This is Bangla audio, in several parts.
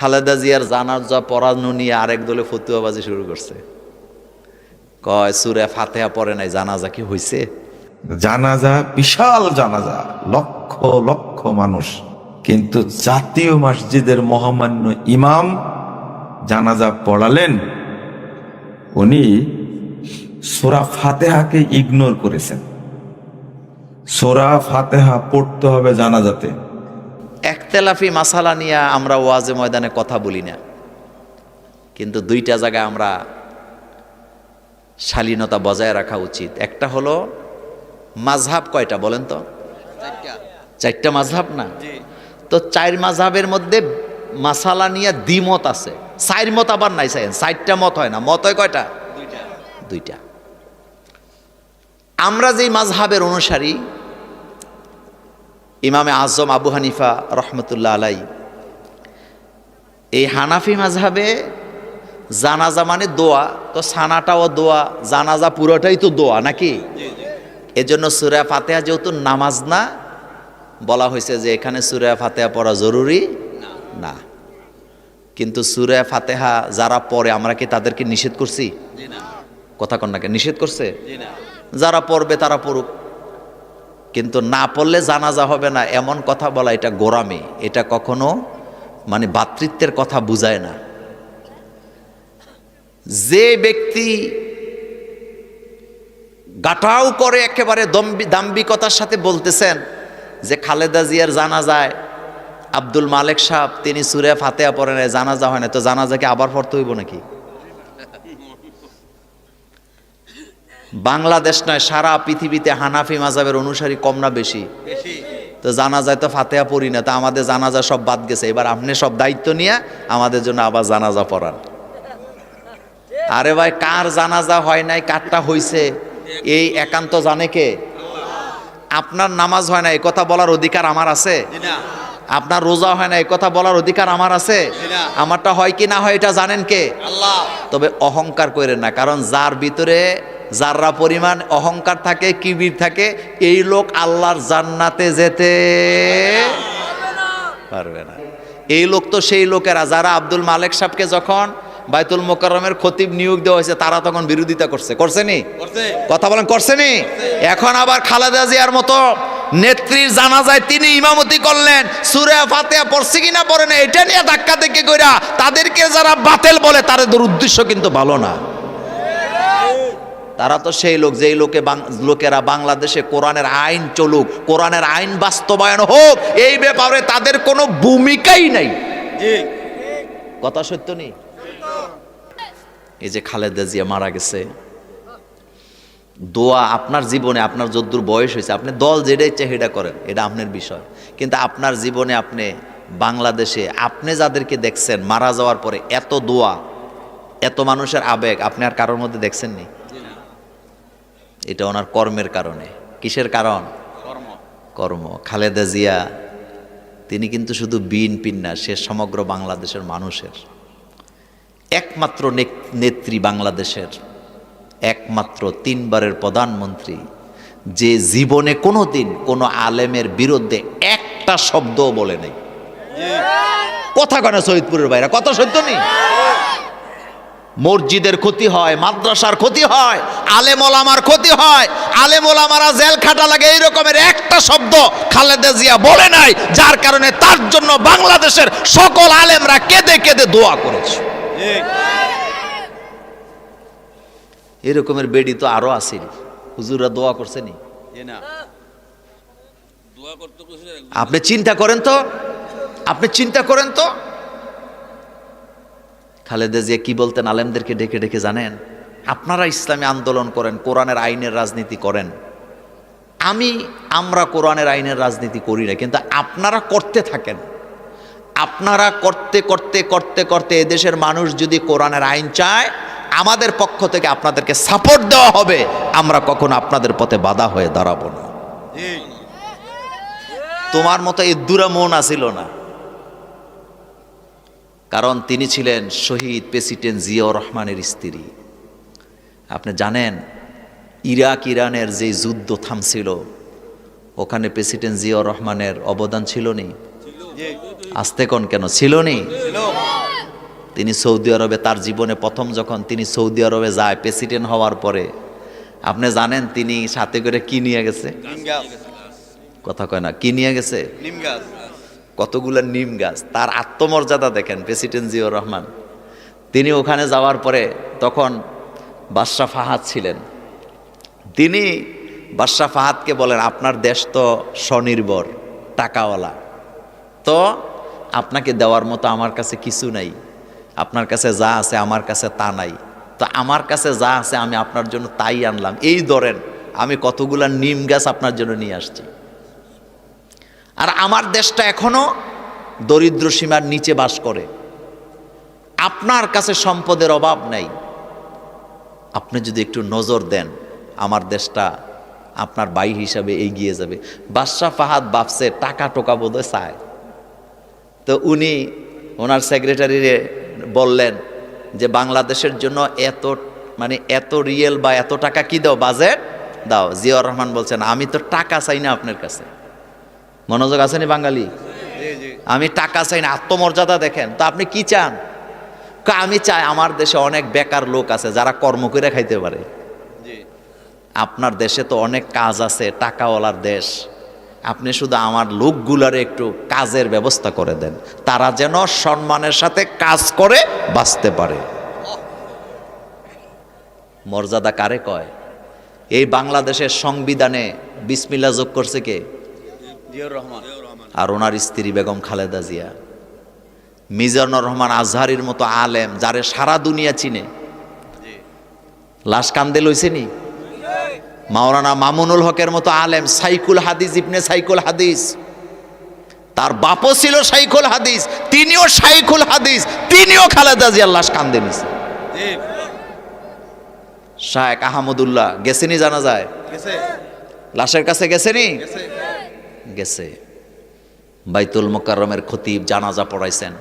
খালেদা জিয়ার জানাজা পড়ানো নিয়ে আরেক দলে ফতুয়াবাজি শুরু করছে। কয়, সুরে ফাতেহা পড়ে নাই, জানাজা কি হইছে? জানাজা, বিশাল জানাজা, লক্ষ লক্ষ মানুষ। কিন্তু জাতীয় মসজিদের মহামান্য ইমাম জানাজা পড়ালেন, উনি সোরা ফাতেহাকে ইগনোর করেছেন। সোরা ফাতেহা পড়তে হবে জানাজাতে। একতেলাফি মাসালা নিয়ে আমরা ওয়াজে ময়দানে কথা বলি না। কিন্তু দুইটা জায়গায় আমরা শালীনতা বজায় রাখা উচিত। একটা হলো মাঝহাব কয়টা বলেন তো? চারটা মাঝহাব না? তো চার মাঝহাবের মধ্যে মাসালা নিয়ে দ্বিমত আছে। চার মত আবার নাই চাই চারটা মত হয় না। মত হয় কয়টা? দুইটা। আমরা যেই মাঝহাবের অনুসারী ইমামে আজম আবু হানিফা রহমতুল্লাহ আলাই। এই হানাফি মাঝহাবে জানাজা মানে দোয়া তো সানাটাও দোয়া জানাজা পুরোটাই তো দোয়া নাকি? এজন্য সুরা ফাতেহা যেহেতু নামাজ না বলা হয়েছে যে এখানে সুরা ফাতেহা পড়া জরুরি না। কিন্তু সুরা ফাতেহা যারা পড়ে আমরা কি তাদেরকে নিষেধ করছি? কথা কন্যাকে নিষেধ করছে? যারা পড়বে তারা পড়ুক। কিন্তু না পড়লে জানাজা হবে না, এমন কথা বলা, এটা গোরামি। এটা কখনো মানে ভাতৃত্বের কথা বুঝায় না। যে ব্যক্তি গাটাও করে একেবারে দম্বি দাম্বিকতার সাথে বলতেছেন যে খালেদা জিয়ার জানা যায় আব্দুল মালেক সাহ তিনি সুরে ফাতেহা পড়েন জানাজা হয় না তো জানাজাকে আবার পড়তে হইব নাকি? বাংলাদেশ নয় সারা পৃথিবীতে হানাফি মাজাবের অনুসারী কম না বেশি? তো জানা যায় তো ফাতেহা পড়ি না তা আমাদের জানাজা সব বাদ গেছে। এবার আপনি সব দায়িত্ব নিয়ে আমাদের জন্য আবার জানাজা পড়ান। আরে ভাই কার জানাজা হয় নাই কারটা হইছে? এই একান্ত জানে কে? আপনার নামাজ হয় না এই কথা বলার অধিকার আমার আছে? আপনার রোজা হয় না এই কথা বলার অধিকার আমার আছে? আমারটা হয় কি না হয় এটা জানেন কে? তবে অহংকার করেন না কারণ যার ভিতরে যাররা পরিমাণ অহংকার থাকে কিবির থাকে এই লোক আল্লাহর জান্নাতে যেতে পারবে না। এই লোক তো সেই লোকেরা যারা আব্দুল মালেক সাহেবকে যখন বাইতুল মোকাররমের খতিব নিয়োগ দেওয়া হয়েছে তারা তখন বিরোধিতা করছে। করছেনি কথা বলেন করছেনি এখন আবার খালেদা জিয়ার মতো নেত্রীর জানা যায় তিনি ইমামতি করলেন সুরে ফাতেহা পড়ছে কিনা পড়ে না এটা নিয়ে ধাক্কা থেকে কইরা তাদেরকে যারা বাতেল বলে তাদের উদ্দেশ্য কিন্তু ভালো না। তারা তো সেই লোক যেই লোকে লোকেরা বাংলাদেশে কোরআনের আইন চলুক কোরআনের আইন বাস্তবায়ন হোক এই ব্যাপারে তাদের কোনো ভূমিকাই নাই। কথা সত্য নেই এই যে খালেদা জিয়া মারা গেছে। দোয়া আপনার জীবনে আপনার যদ্দূর বয়স হয়েছে আপনি দল যেটা ইচ্ছা সেটা করেন এটা আপনার বিষয়। কিন্তু আপনার জীবনে আপনি বাংলাদেশে আপনি যাদেরকে দেখছেন মারা যাওয়ার পরে এত দোয়া এত মানুষের আবেগ আপনি আর কারোর মধ্যে দেখছেন নি এটা ওনার কর্মের কারণে। কিসের কারণ? কর্ম। কর্ম। খালেদা জিয়া তিনি কিন্তু শুধু বিএনপির না সে সমগ্র বাংলাদেশের মানুষের। একমাত্র নেত্রী বাংলাদেশের একমাত্র তিনবারের প্রধানমন্ত্রী যে জীবনে কোনো দিন কোনো আলেমের বিরুদ্ধে একটা শব্দও বলে নেই। কথা কেন শহীদপুরের বাইরে। কত সত্য নেই? মসজিদের ক্ষতি হয় মাদ্রাসার ক্ষতি হয় আলেমল আমার ক্ষতি হয় আলেমল আমারা জেল খাটা লাগে এই রকমের একটা শব্দ খালেদা জিয়া বলে নাই যার কারণে তার জন্য বাংলাদেশের সকল আলেমরা কেঁদে কেঁদে দোয়া করেছে। এরকমের বেডি তো আরও আসেনি। হুজুররা দোয়া করছেনি? আপনি চিন্তা করেন তো? আপনি চিন্তা করেন তো? খালেদা জিয়া কি বলতেন আলেমদেরকে ডেকে ডেকে জানেন? আপনারা ইসলামী আন্দোলন করেন কোরআনের আইনের রাজনীতি করেন। আমি আমরা কোরআনের আইনের রাজনীতি করি না কিন্তু আপনারা করতে থাকেন। আপনারা করতে করতে করতে করতে এদেশের মানুষ যদি কোরআনের আইন চায় আমাদের পক্ষ থেকে আপনাদেরকে সাপোর্ট দেওয়া হবে। আমরা কখনো আপনাদের পথে বাধা হয়ে দাঁড়াবো না। তোমার মতো ইদ্দুরা মন আসিল না। কারণ তিনি ছিলেন শহীদ প্রেসিডেন্ট জিয়াউর রহমানের স্ত্রী। আপনি জানেন ইরাক ইরানের যে যুদ্ধ থামছিল ওখানে প্রেসিডেন্ট জিয়াউর রহমানের অবদান ছিল নি? আসতে কোন? কেন ছিল নি? তিনি সৌদি আরবে তার জীবনে প্রথম যখন তিনি সৌদি আরবে যায় প্রেসিডেন্ট হওয়ার পরে আপনি জানেন তিনি সাথে করে কি নিয়ে গেছে? কথা কয় না কি নিয়ে গেছে? নিম গাছ কতগুলো নিম গাছ, তার আত্মমর্যাদা দেখেন প্রেসিডেন্ট জিয়র রহমান। তিনি ওখানে যাওয়ার পরে তখন বাদশাহ ফাহাদ ছিলেন। তিনি বাদশাহ ফাহাদকে বলেন, আপনার দেশ তো স্বনির্ভর, টাকাওয়ালা। তো আপনাকে দেওয়ার মতো আমার কাছে কিছু নাই। আপনার কাছে যা আছে আমার কাছে তা নাই। তো আমার কাছে যা আছে আমি আপনার জন্য তাই আনলাম। এই ধরেন, আমি কতগুলা নিম গাছ আপনার জন্য নিয়ে আসছি। আর আমার দেশটা এখনও দরিদ্র সীমার নিচে বাস করে। আপনার কাছে সম্পদের অভাব নাই। আপনি যদি একটু নজর দেন, আমার দেশটা আপনার বাই হিসাবে এগিয়ে যাবে। বাদশাহ ফাহাদ বাপসে টাকা টোকা বোধহয় চায়। তো উনি ওনার সেক্রেটারিরে বললেন যে, বাংলাদেশের জন্য এত মানে এত রিয়েল বা এত টাকা কি দাও? বাজেট দাও। জিয়াউর রহমান বলছেন, আমি তো টাকা চাই না আপনার কাছে। মনোযোগ আছেনি বাঙালি? আমি টাকা চাই না আত্মমর্যাদা দেখেন। তো আপনি কি চান? আমি চাই আমার দেশে অনেক বেকার লোক আছে যারা কর্ম করে খাইতে পারে। আপনার দেশে তো অনেক কাজ আছে টাকাওয়ালার দেশ। আপনি শুধু আমার লোকগুলার একটু কাজের ব্যবস্থা করে দেন। তারা যেন সম্মানের সাথে কাজ করে বাঁচতে পারে। মর্যাদা কারে কয়? এই বাংলাদেশের সংবিধানে বিসমিল্লা যোগ করছে কে? আর ওনার স্ত্রী বেগম খালেদা জিয়া। মিজানুর রহমান আজহারির মতো আলেম যারে সারা দুনিয়া চিনে। লাশ কান্দে লইছেনি? মাওলানা মামুনুল হকের মতো আলেম সাইকুল হাদিস ইবনে সাইকুল হাদিস। তার বাপও ছিল সাইকুল হাদিস তিনিও সাইকুল হাদিস তিনিও খালেদা জিয়ার লাশ কান্দে নিছে। জি। শায়েক আহমদুল্লাহ গেছেনি জানা যায়? গেছে। লাশের কাছে গেছেনি? গেছে। বাইতুল মোকাররমের খতিব জানাজা পড়াইছেন।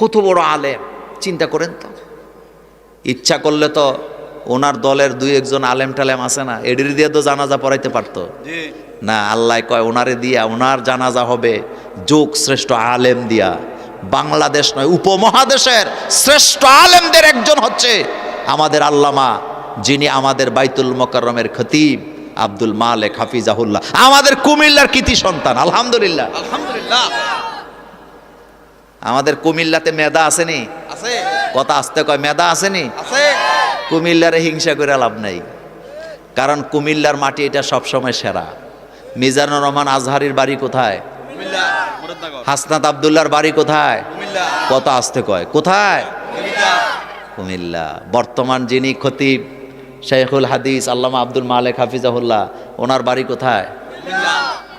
কত বড় আলেম চিন্তা করেন তো। ইচ্ছা করলে তো ওনার দলের দুই একজন আলেম টালেম আছে না এডির দিয়ে তো জানাজা পড়াইতে পারতো। না আল্লাহ কয় ওনারে দিয়া ওনার জানাজা হবে যোগ শ্রেষ্ঠ আলেম দিয়া। বাংলাদেশ নয় উপমহাদেশের শ্রেষ্ঠ আলেমদের একজন হচ্ছে আমাদের আল্লামা যিনি আমাদের বাইতুল মোকাররমের খতিব। আব্দুল মালেক হাফিজাহুল্লাহ। আমাদের কুমিল্লার কৃতি সন্তান আলহামদুলিল্লাহ। আলহামদুলিল্লাহ। আমাদের কুমিল্লাতে মেধা আসেনি? কথা আসতে কয় মেধা আসেনি? কুমিল্লারে হিংসা করে লাভ নাই। কারণ কুমিল্লার মাটি এটা সবসময় সেরা। মিজানুর রহমান আজহারির বাড়ি কোথায়? হাসনাত আবদুল্লার বাড়ি কোথায়? কত আসতে কয় কোথায়? কুমিল্লা। বর্তমান যিনি খতিব শেখুল হাদিস আল্লামা আব্দুল মালেক হাফিজাহুল্লাহ ওনার বাড়ি কোথায়?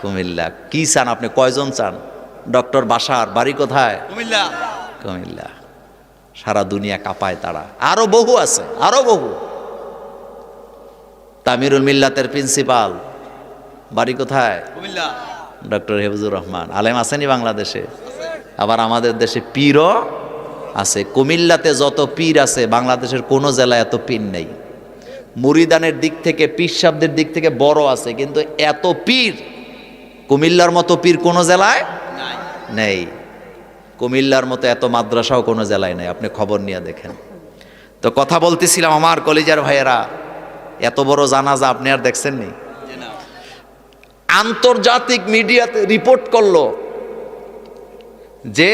কুমিল্লা। কি চান আপনি? কয়জন চান? ডক্টর বাসার বাড়ি কোথায়? কুমিল্লা। কুমিল্লা। সারা দুনিয়া কাঁপায় তারা। আরও বহু আছে আরও বহু। তামিরুল মিল্লাতের প্রিন্সিপাল বাড়ি কোথায়? কুমিল্লা। ডক্টর হেফজুর রহমান। আলেম আসেনি বাংলাদেশে? আবার আমাদের দেশে পীরও আছে। কুমিল্লাতে যত পীর আছে বাংলাদেশের কোনো জেলায় এত পীর নেই। মুরিদানের দিক থেকে পীর সাবদের দিক থেকে বড় আছে কিন্তু এত পীর কুমিল্লার মতো পীর কোনো জেলায় নেই। কুমিল্লার মতো এত মাদ্রাসাও কোনো জেলায় নেই আপনি খবর নিয়ে দেখেন। তো কথা বলতেছিলাম আমার কলিজার ভাইয়েরা এত বড় জানাজা আপনি আর দেখছেন নি? না। আন্তর্জাতিক মিডিয়াতে রিপোর্ট করল যে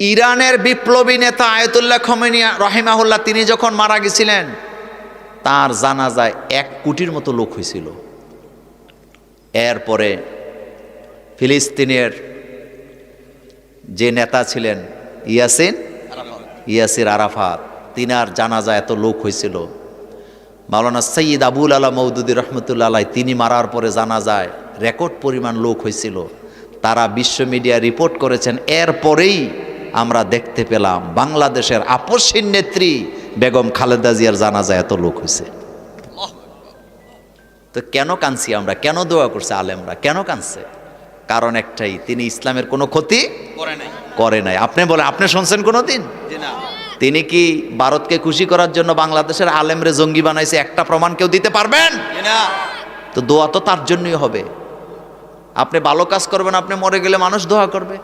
ইরানের বিপ্লবী নেতা আয়তুল্লাহ খমেনি রহিমাহুল্লাহ, তিনি যখন মারা গেছিলেন, তার জানাজায় এক কোটির মতো লোক হয়েছিল। এরপরে ফিলিস্তিনের যে নেতা ছিলেন ইয়াসিন, ইয়াসির আরাফাত, তিনার জানাজা এত লোক হয়েছিল। মাওলানা সৈয়দ আবুল আলা মৌদুদি রহমতুল্লা আলাই, তিনি মারার পরে জানা যায় রেকর্ড পরিমাণ লোক হয়েছিল। তারা বিশ্ব মিডিয়া রিপোর্ট করেছেন, এরপরেই আমরা দেখতে পেলাম বাংলাদেশের আপসীন নেত্রী বেগম খালেদা জিয়ার জানাজা এত লোক হয়েছে। তো কেন কাঁদছি আমরা? কেন দোয়া করছে আলেমরা? কেন কাঁদছে? কারণ একটাই তিনি ইসলামের কোনো ক্ষতি করে নাই। করে নাই। আপনি বলে আপনি শুনছেন কোনো দিন? না। তিনি কি ভারতকে খুশি করার জন্য বাংলাদেশের আলেমরে জঙ্গি বানাইছে একটা প্রমাণ কেউ দিতে পারবেন? না। তো দোয়া তো তার জন্যই হবে। আপনি ভালো কাজ করবেন আপনি মরে গেলে মানুষ দোয়া করবে।